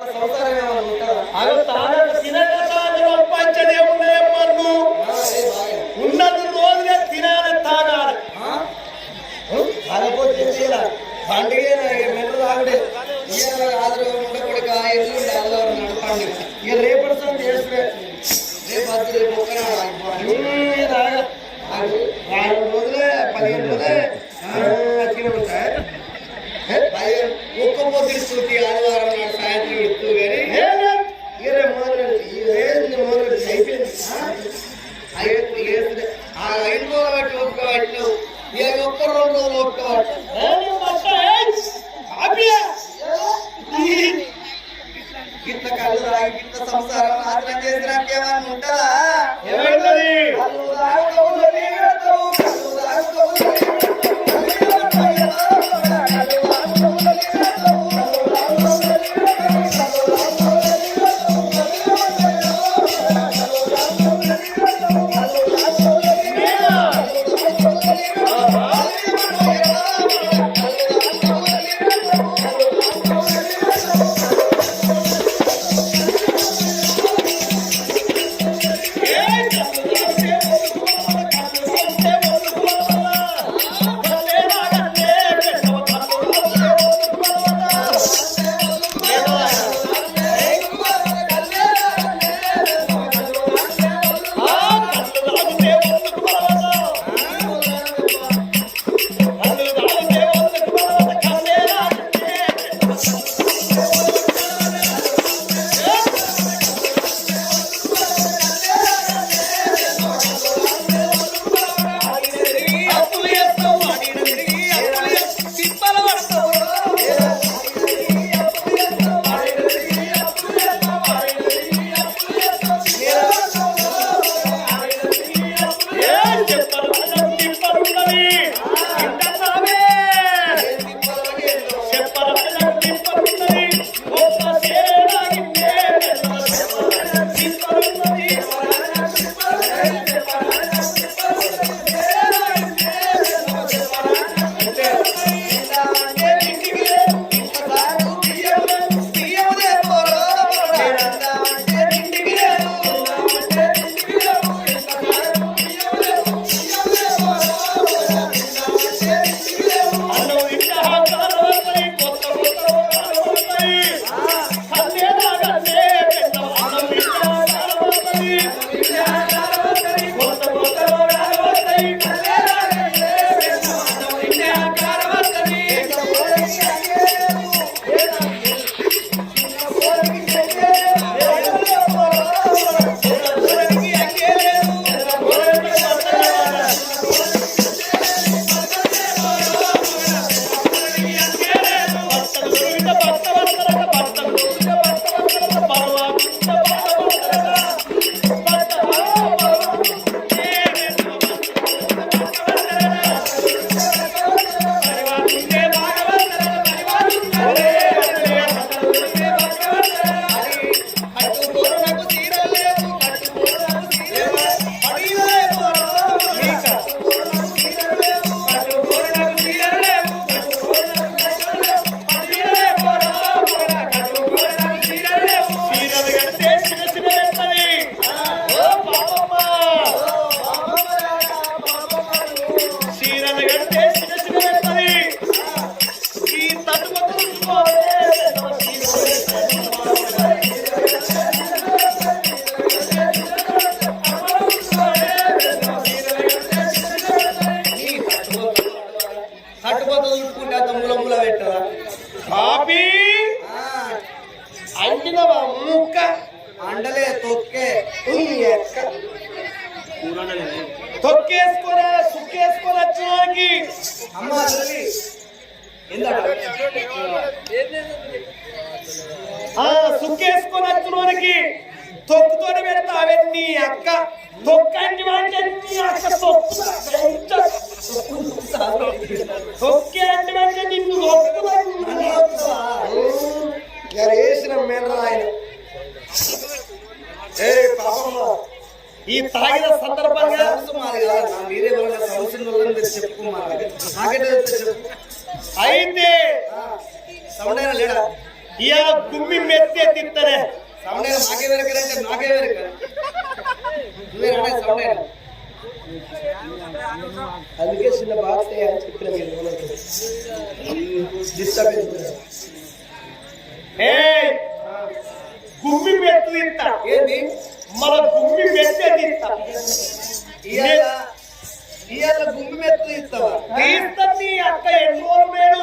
సంసారం Lord God. Disturbance. ఏయ్ గుమ్మి మెత్తు ఇంత ఏంది? మన గుమ్మి మెత్తేది ఇంత ఇవాళ ఇవాళ గుమ్మి మెత్తు ఇస్తావా తీస్తుంది అక్క ఎన్నో మేడు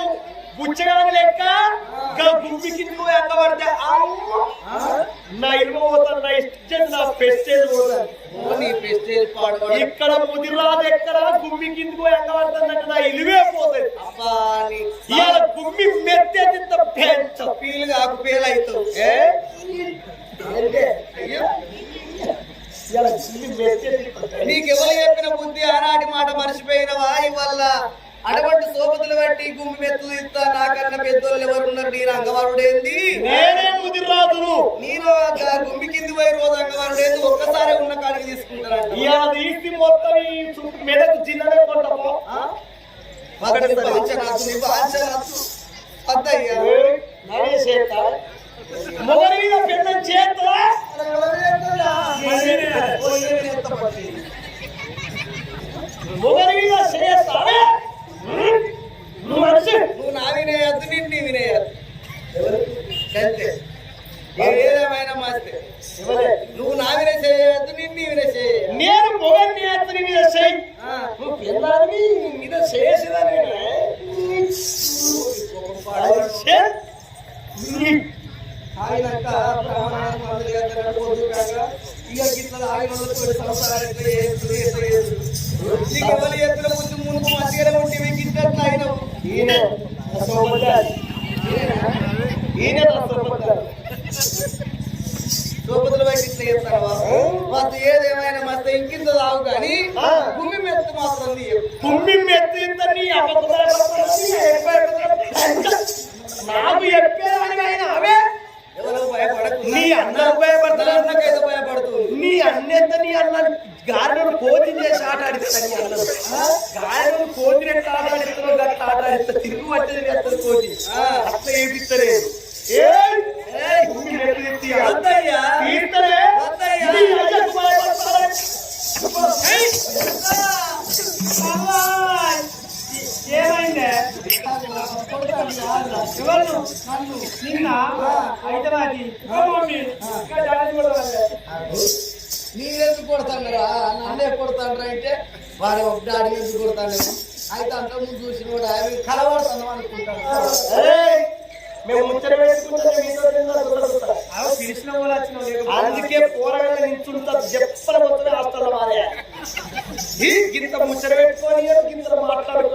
బుచ్చగాని లెక్క పోయి అక్క పడితే నా ఇల్లు పోతాను నా ఇష్టం నా పెస్టేజ్ పోతాను. ఇక్కడ ముదిరాదు ఎక్కడ? గుమ్మి కింద పోయి అక్క పడుతుందంటే నా ఇలువే పోతుంది. ఇవాళ గుమ్మి మెత్తేది ఇంత పెంచ. కాకు అవుతావు ఇంత నీకెవరు చెప్పిన బుద్ధి? ఆనాటి మాట మర్చిపోయినవా? వల్ల అటువంటి సోపతులు బట్టి గుమ్మి మెత్తు ఇస్తా నాకన్నా పెద్దోళ్ళు ఎవరు ఉన్నారు? నేను అంగవారుడేంది నేనే ముదిరాదును నేను గుమ్మి కింది పోయి రోజు అంగవారుడేంది ఒక్కసారి ఉన్న కాడికి తీసుకుంటానంట ఇవాళ తీసి మొత్తం ఈ చుట్టూ మెడకు చిన్నదే కొండపో ఆ? పక్కన బాంచ నాకు నీ బాంచ నాకు. అద్దయ్యా మొగలి మీద పెళ్ళం చేత ఓ, ఏమి ఎంత పట్టి. మొగలి మీద చేస్తావే నువ్వు మనిషి నువ్వు నా వినేయద్దు నేను నీ వినేయద్దు అంతే ఏదేమైనా మస్తే నువ్వు నా వినే చేయొద్దు నేను నీ వినే చేయొద్దు నేను మొగల్ని అతని మీద చేయి ఆ. నువ్వు పిల్లలని మీద చేసేదాన్ని ఆగినాక బ్రాహ్మణాలు మందులు చేస్తాడు పొద్దు కాక ఇక గిట్ల ఆగిన వాళ్ళతో కూడా సంసారాలు ఎట్లా చేస్తుంది ఎట్లా చేస్తుంది నీకు ఎవరి ఎత్తుల ముందు ముందు మంచిగానే ఉంటే గిట్ల అయినావు ఈయన సోమచారి ఈయన నా సోపతులు బయట ఇట్లా చేస్తావా? మస్తు ఏదేమైనా మస్తు ఇంకింత తాగు కానీ. భూమి మెత్త మాత్రం కుమ్మి మెత్తిందని నాకు చెప్పేదానివి ఆయన అవే. ఎవరో భయపడకు. నీ అన్న భయపడతాడు నాకైతే భయపడుతుంది. నీ అన్నెంత నీ అన్న గారెను కోతి చేసి ఆట ఆడిస్తాను నీ అన్నను గారెను కోతి ఎట్లా ఆట ఆడిస్తాను గట్ల ఆట ఆడిస్తా తిరుగు పట్టేది ఎత్తదు కోతి. అట్లా! ఏమైందే? ఎవరు? నిన్న హైదరాబాద్. నీరెందుకు కొడతానరా నన్నే కొడతానరా అంటే వాడు డాడీ ఎందుకు కొడతాను అయితే అంత ముందు చూసిన కూడా అవి కలవడతాను అనుకుంటాను. అందుకే పోరాగా నించుంటా చెప్పల హాస్టల్ గింత ముచ్చట పెట్టుకొని గింత మాట్లాడుకొని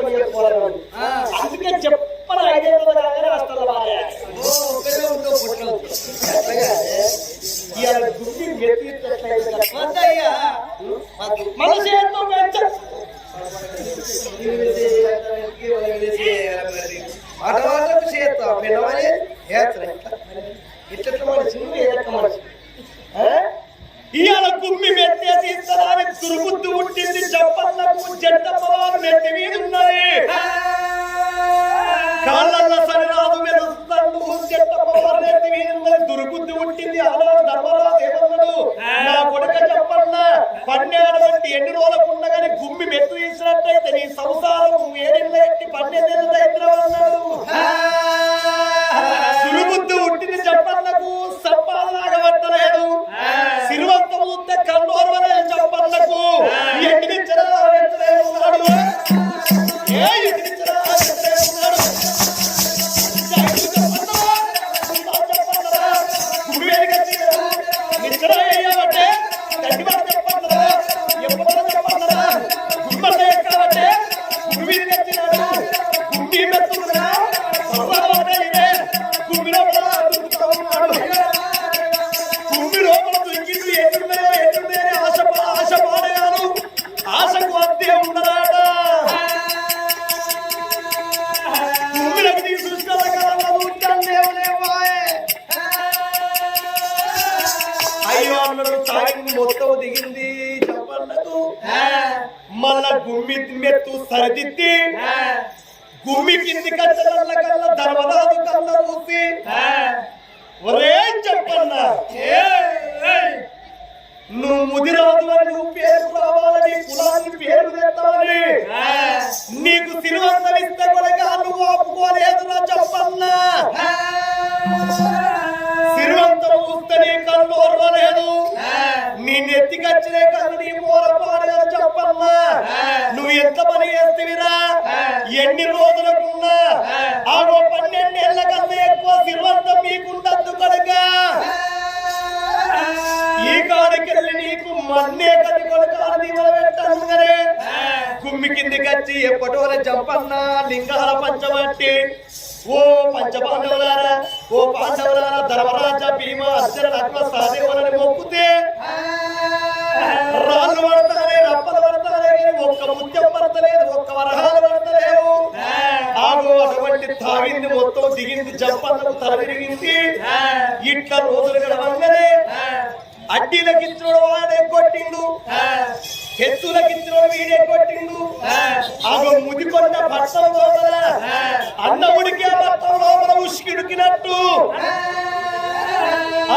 మొత్తం దిగింది చెప్పన్నకు మళ్ళా గుమ్మి మెత్తు సరిదిద్ది. గుమ్మి కింది కచ్చల కల్లా ధర్మరాజు కళ్ళ చూసి ఒరే చెప్పన్నా. ఏ నువ్వు అని నువ్వు పేరు రావాలని కులానికి పేరు తెస్తావని నీకు సిరివంతం ఇస్తే కొనగా నువ్వు ఆపుకోలేదురా చెప్పన్నా. సిరివంతం చూస్తే నీ కళ్ళు ఓర్వలేదు నెత్తికచ్చినే కళ్ళు నీ మూలపాడగా చెప్పన్నా నువ్వు ఎంత పని చేస్తేవిరా? ఎన్ని రోజులకున్నా? ఆగో పన్నెండేళ్ళ కన్నా ఎక్కువ సిరివంతం మీకుండద్దు కనుక. ఈ కాడికెళ్ళి నీకు మన్నే కది పెట్టాను కదే కుమ్మి కిందికి వచ్చి ఎప్పటోల జంపన్న లింగాల పంచమట్టి ఓ పంచపాండవులారా ఓ పాండవులారా ధర్మరాజ భీమ అర్జున లక్ష్మ సహదేవులని మొక్కుతే దిగింది జంపన్నకు తల విరిగింది. ఇట్లా రోజులు గడవంగానే అడ్డీలకిచ్చిన వాడే కొట్టిండు. ఎత్తులకిచ్చిన వీడే కొట్టిండు. ఆగో ముదికొండ భర్తం లోపల అన్నముడికి భర్తం లోపల ఉసికిడుకినట్టు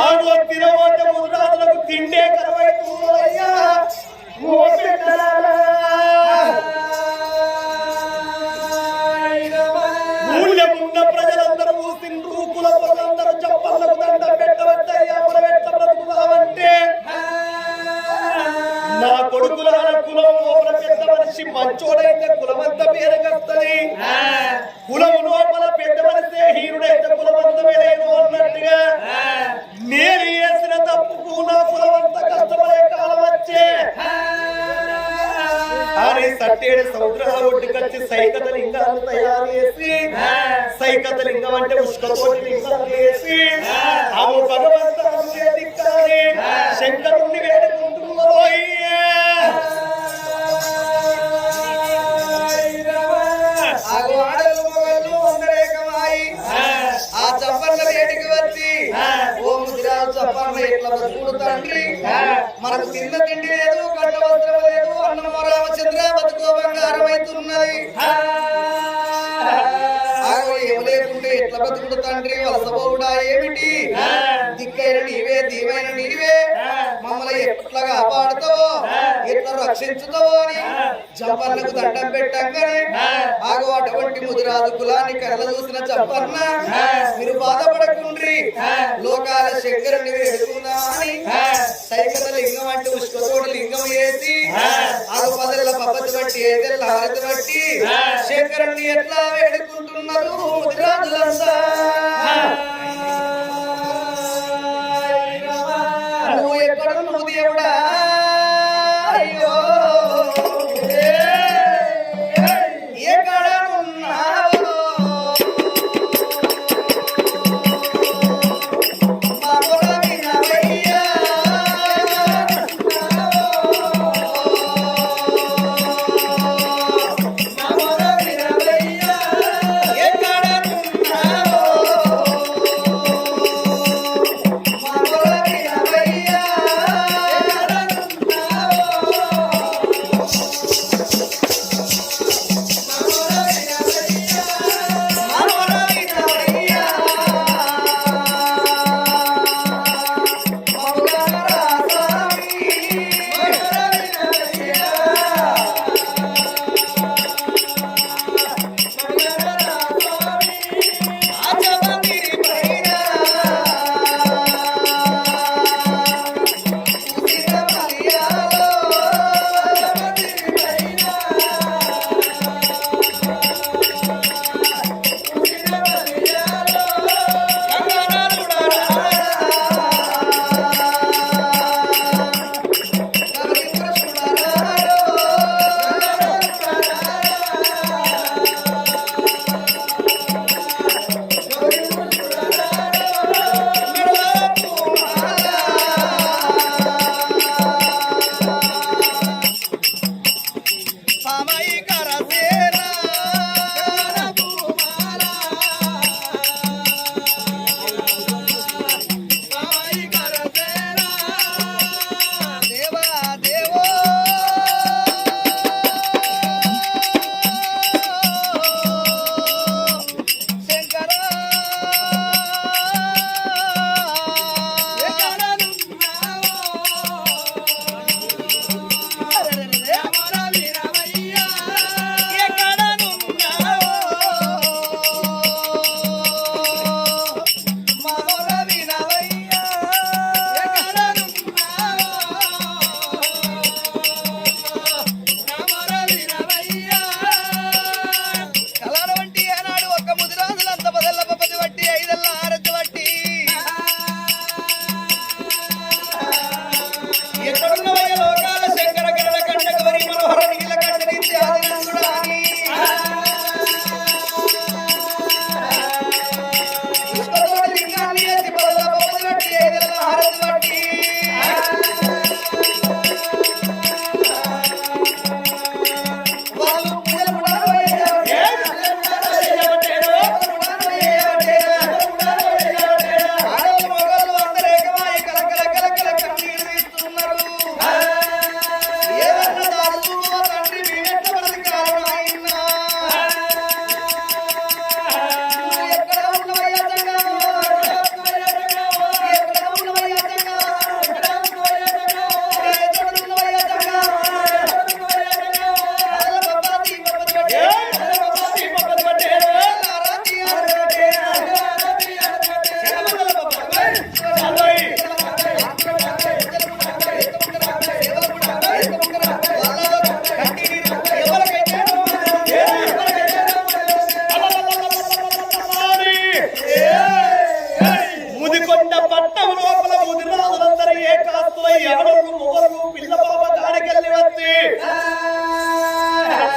ఆగో తిరగోట ముదురాజులకు తిండే కరవైతుందయ్యా ఓ మనకు తిన్న తిండి లేదు గడ్డ వస్త్రం లేదు అన్నమ అని జంపన్నకు దండం పెట్టంగానే ఆగు అటువంటి ముదిరాజు కులాన్ని కళ్ళ చూసిన చంపన్న మీరు బాధపడకుండ్రి. లోకాల శంకరుని వేడుకుందా అని సైకత లింగం అంటే ఉష్కతోడు లింగం వేసి ఆగు పదల పద్ధతి బట్టి ఏదెల్ల హారతి బట్టి శంకరుణ్ణి ఎట్లా వేడుకుంటున్నారు ముదిరాజులంతా?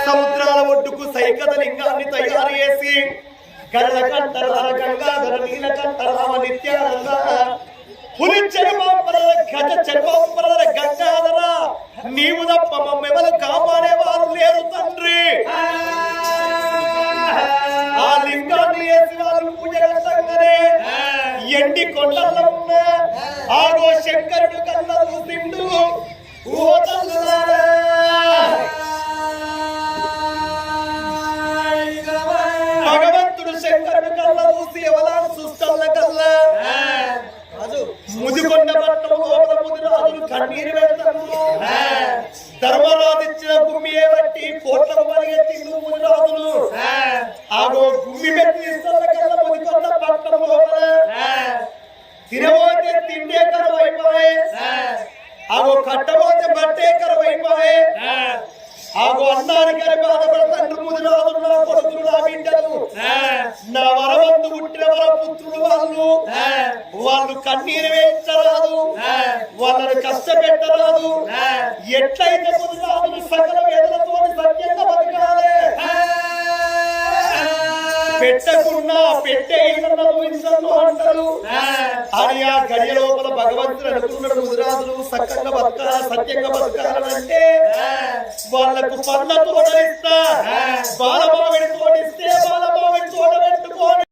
సముద్రాల ఒడ్డుకు సైకత లింగాన్ని తయారు చేసి కంటర గంగాధర నీల కంటర నిత్యానంద పులి గజ చర్మాంబరల గంగాధర నీవు తప్ప మమ్మెవరు కాపాడేవారు లేరు తండ్రి ఆ లింగాన్ని వేసి పూజ ఎండి కొండల్లో ఉన్న ఆగో శంకరుడు నా కొడుకులు నా బిడ్డలు నా వరవంతు పుట్టిన వర పుత్రులు వాళ్ళు వాళ్ళు కన్నీరు వేయించరాదు. వాళ్ళని కష్టపెట్టరాదు. ఎట్లయితే ముదిరాజులు సకల వేదనతో సత్యంగా బతకాలి. పెట్టకున్నా పెట్టే అంటారు. అని ఆ గడియ లోపల భగవంతుడు అనుకున్నాడు ముదిరాజులు సక్కంగా బతకాల సత్యంగా బతకాలంటే వాళ్ళకు పళ్ళ తోడలిస్తా బాలభావిడి తోడిస్తే బాలభావిడి